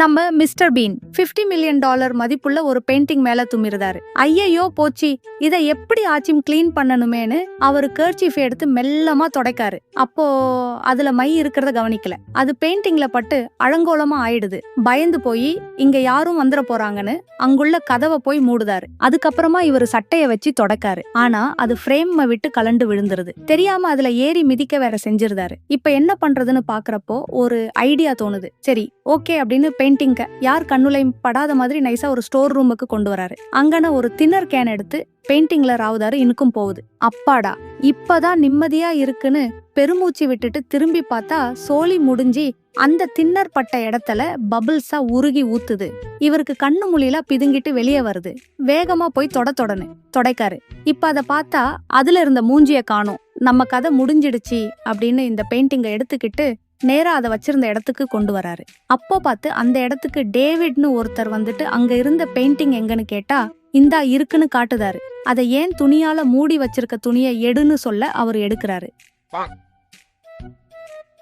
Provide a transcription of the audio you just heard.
நம்ம mister been 50 million dollar மதிப்புள்ள ஒரு பெயிண்டிங் மேல துமிருதாரு. ஐயையோ போச்சு. இதை எப்படி ஆச்சும் க்ளீன் பண்ணணுமேனு அவர் கர்ச்சீஃப் எடுத்து மெல்லமா தொடைக்காரு. அப்போ அதுல மை இருக்கிறத கவனிக்கல. அது பெயிண்டிங்ல பட்டு அழங்கோலமா ஆயிடுது. பயந்து போய் இங்க யாரும் வந்துட போறாங்கன்னு அங்குள்ள கதவை போய் மூடுதாரு. அதுக்கப்புறமா இவர் சட்டைய வச்சு தொடக்காரு. ஆனா அது ஃப்ரேம் விட்டு கலண்டு விழுந்துருது. தெரியாம அதுல ஏறி மிதிக்க வேற செஞ்சிருந்தாரு. இப்ப என்ன பண்றதுன்னு பாக்குறப்போ ஒரு ஐடியா தோணுது. சரி ஓகே அப்படின்னு பெயிண்டிங்க. யார் கண்ணுலையும் படாத மாதிரி நைஸா ஒரு ஸ்டோர் ரூமுக்கு கொண்டு வராரு. அங்கன ஒரு தின்னர் கேன் எடுத்து பெயிண்டிங்ல ராவுதாரு இன்னும் போகுது அப்பாடா இப்பதான் நிம்மதியா இருக்குன்னு பெருமூச்சு விட்டுட்டு திரும்பி பார்த்தா சோலி முடிஞ்சி அந்த தின்னர் பட்ட இடத்துல பபிள்ஸா உருகி ஊத்துது. இவருக்கு கண்ணு முழியில பிதுங்கிட்டு வெளியே வருது. வேகமா போய் தொட தொடனு தொடைக்காரு. இப்ப அதை பார்த்தா அதுல இருந்த மூஞ்சிய காணும். நம்ம கதை முடிஞ்சிடுச்சு அப்படின்னு இந்த பெயிண்டிங்கை எடுத்துக்கிட்டு நேராக அதை வச்சிருந்த இடத்துக்கு கொண்டு வராரு. அப்போ பார்த்து அந்த இடத்துக்கு டேவிட்னு ஒருத்தர் வந்துட்டு அங்க இருந்த பெயிண்டிங் எங்கன்னு கேட்டா இந்தா இருக்குன்னு காட்டுதாரு. அதை ஏன் துணியால மூடி வச்சிருக்க துணியை எடுன்னு சொல்ல அவர் எடுக்கிறாரு.